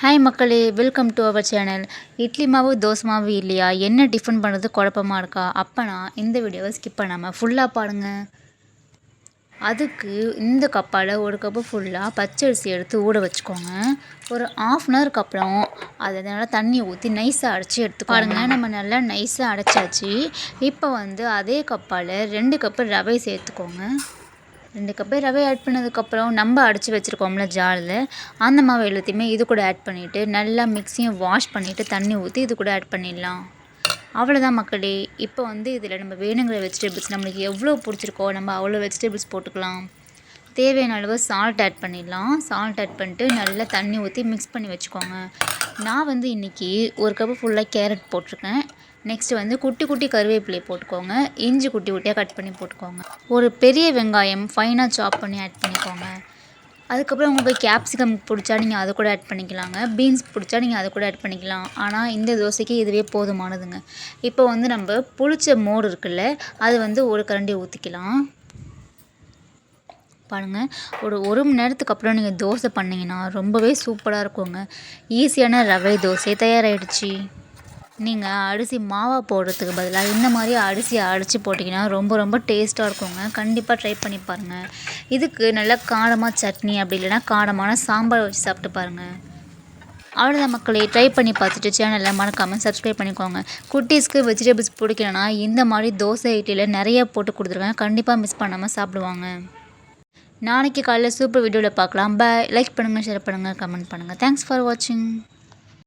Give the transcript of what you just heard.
Hi மக்களே. Welcome to our channel idli மாவு தோசை மாவு இல்லையா? என்ன டிஃபன் பண்ணுறது குழப்பமா இருக்கா? அப்போனா இந்த வீடியோவை ஸ்கிப் பண்ணாமல் ஃபுல்லாக பாருங்க. அதுக்கு இந்த கப்பால் ஒரு கப்பு ஃபுல்லாக பச்சரிசி எடுத்து ஊற வச்சுக்கோங்க. ஒரு ஆஃப் அன் ஹவருக்கு அப்புறம் அதை நல்லா தண்ணி ஊற்றி நைஸாக அடைச்சி எடுத்து பாருங்க. நம்ம நல்லா நைஸாக அடைச்சாச்சு இப்போ வந்து அதே கப்பால் ரெண்டு கப்பு ரவை சேர்த்துக்கோங்க. ரெண்டு கப்பு ரவை ஆட் பண்ணதுக்கப்புறம் நம்ம அடித்து வச்சுருக்கோம்ல ஜாரில் அந்த மாவு எல்லாத்தையுமே இது கூட ஆட் பண்ணிவிட்டு நல்லா மிக்ஸியும் வாஷ் பண்ணிவிட்டு தண்ணி ஊற்றி இது கூட ஆட் பண்ணிடலாம். அவ்வளோதான் மக்களே. இப்போ வந்து இதில் நம்ம வேணுங்கிற வெஜிடபிள்ஸ் நம்மளுக்கு எவ்வளோ பிடிச்சிருக்கோ நம்ம அவ்வளோ வெஜிடபிள்ஸ் போட்டுக்கலாம். தேவையான அளவு சால்ட் ஆட் பண்ணிடலாம். சால்ட் ஆட் பண்ணிட்டு நல்லா தண்ணி ஊற்றி மிக்ஸ் பண்ணி வச்சுக்கோங்க. நான் வந்து இன்றைக்கி ஒரு கப்பு ஃபுல்லாக கேரட் போட்டிருக்கேன். நெக்ஸ்ட்டு வந்து குட்டி குட்டி கருவேப்பிலை போட்டுக்கோங்க. இஞ்சி குட்டி குட்டியாக கட் பண்ணி போட்டுக்கோங்க. ஒரு பெரிய வெங்காயம் ஃபைனாக சாப் பண்ணி ஆட் பண்ணிக்கோங்க. அதுக்கப்புறம் உங்களுக்கு கேப்சிகம் பிடிச்சா நீங்கள் அதை கூட ஆட் பண்ணிக்கலாங்க. பீன்ஸ் பிடிச்சா நீங்கள் அதை கூட ஆட் பண்ணிக்கலாம். ஆனால் இந்த தோசைக்கு இதுவே போதுமானதுங்க. இப்போ வந்து நம்ம புளிச்ச மோர் இருக்குல்ல அது வந்து ஒரு கரண்டி ஊற்றிக்கலாம் பாருங்கள் ஒரு ஒரு மணி நேரத்துக்கு அப்புறம் நீங்கள் தோசை பண்ணிங்கன்னா ரொம்பவே சூப்பராக இருக்குங்க. ஈஸியான ரவை தோசை தயாராகிடுச்சு நீங்கள் அரிசி மாவாக போடுறதுக்கு பதிலாக இந்த மாதிரி அரிசியை அடித்து போட்டிங்கன்னா ரொம்ப ரொம்ப டேஸ்ட்டாக இருக்குங்க. கண்டிப்பாக ட்ரை பண்ணி பாருங்கள் இதுக்கு நல்லா காரமாக சட்னி அப்படி இல்லைன்னா காரமான சாம்பார் வச்சு சாப்பிட்டு பாருங்கள் அவ்வளோதான் மக்களே. ட்ரை பண்ணி பார்த்துட்டு சேனலில் மறக்காமல் சப்ஸ்கிரைப் பண்ணிக்கோங்க. குட்டீஸ்க்கு வெஜிடபிள்ஸ் பிடிக்கலனா இந்த மாதிரி தோசை இட்லியில் நிறைய போட்டு கொடுத்துருவேன் கண்டிப்பாக மிஸ் பண்ணாமல் சாப்பிடுவாங்க. நாளைக்கு காலையில் சூப்பர் வீடியோவில் பார்க்கலாம். பை லைக் பண்ணுங்கள் ஷேர் பண்ணுங்கள் கமெண்ட் பண்ணுங்கள் தேங்க்ஸ் ஃபார் வாட்சிங்